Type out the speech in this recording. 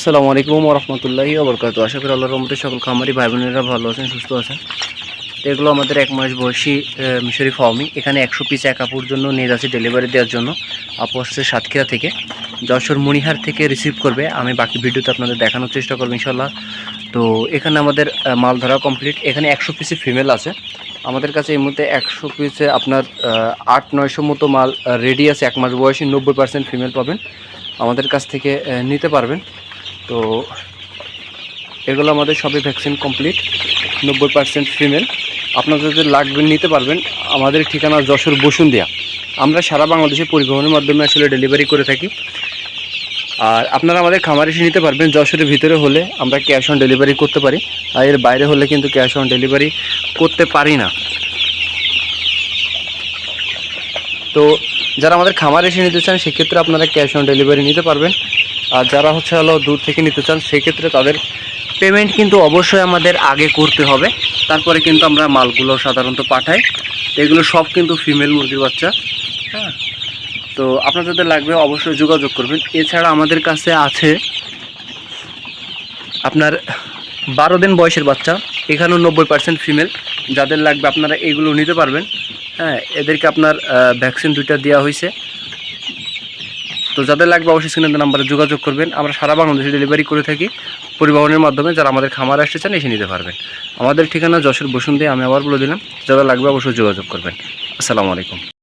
আসসালামু আলাইকুম রহমতুল্লাহি ওবরকাত আশা করি আল্লাহর রহমতে সকল খামারি ভাই বোনেরা ভালো আছেন, সুস্থ আছেন। এগুলো আমাদের এক মাস বয়সী মিশরি ফার্মি এখানে একশো পিস, এক আপুর জন্য নিয়ে যাচ্ছি ডেলিভারি দেওয়ার জন্য। আপু আসছে সাতক্ষীরা থেকে। যশোর মণিহার থেকে রিসিভ করবে। আমি বাকি ভিডিওতে আপনাদের দেখানোর চেষ্টা করব ইনশাল্লাহ তো এখানে আমাদের মাল ধরা কমপ্লিট এখানে একশো পিসি ফিমেল আছে। আমাদের কাছে এই মুহূর্তে একশো পিসে আপনার আট, নয়শো মতো মাল রেডি আছে। এক মাস বয়সী নব্বই পার্সেন্ট ফিমেল পাবেন। আমাদের কাছ থেকে নিতে পারবেন। তো এগুলো আমাদের সবই ভ্যাকসিন কমপ্লিট নব্বই পার্সেন্ট ফিমেল আপনাদের যদি লাগবে নিতে পারবেন, আমাদের ঠিকানা যশোর বসুন্দিয়া আমরা সারা বাংলাদেশে পরিবহনের মাধ্যমে আসলে ডেলিভারি করে থাকি। আর আপনারা আমাদের খামার এসে নিতে পারবেন, যশোরের ভিতরে হলে আমরা ক্যাশ অন ডেলিভারি করতে পারি। আর এর বাইরে হলে কিন্তু ক্যাশ অন ডেলিভারি করতে পারি না। তো যারা আমাদের খামার এসে নিতে চান, সেক্ষেত্রে আপনারা ক্যাশ অন ডেলিভারি নিতে পারবেন। আর যারা হচ্ছে হলো দূর থেকে নিতে চান, সেক্ষেত্রে তাদের পেমেন্ট কিন্তু অবশ্যই আমাদের আগে করতে হবে। তারপরে কিন্তু আমরা মালগুলো সাধারণত পাঠাই। এগুলো সব কিন্তু ফিমেল মুরগির বাচ্চা। হ্যাঁ? তো আপনার যাদের লাগবে অবশ্যই যোগাযোগ করবেন। এছাড়া আমাদের কাছে আছে আপনার বারো দিন বয়সের বাচ্চা, এখানেও নব্বই পার্সেন্ট ফিমেল যাদের লাগবে আপনারা এগুলো নিতে পারবেন। হ্যাঁ এদেরকে আপনার ভ্যাকসিন দুইটা দেওয়া হয়েছে। তো যাদের লাগবে অবশ্যই স্ক্রিনের নাম্বারে যোগাযোগ করবেন। আমরা সারা বাংলাদেশে ডেলিভারি করে থাকি। পরিবহনের মাধ্যমে যারা আমাদের খামার আসতে চান, এসে নিতে পারবেন। আমাদের ঠিকানা যশোর বসুন্ধে, আমি আবার বলে দিলাম। যারা লাগবে অবশ্যই যোগাযোগ করবেন। আসসালামু আলাইকুম।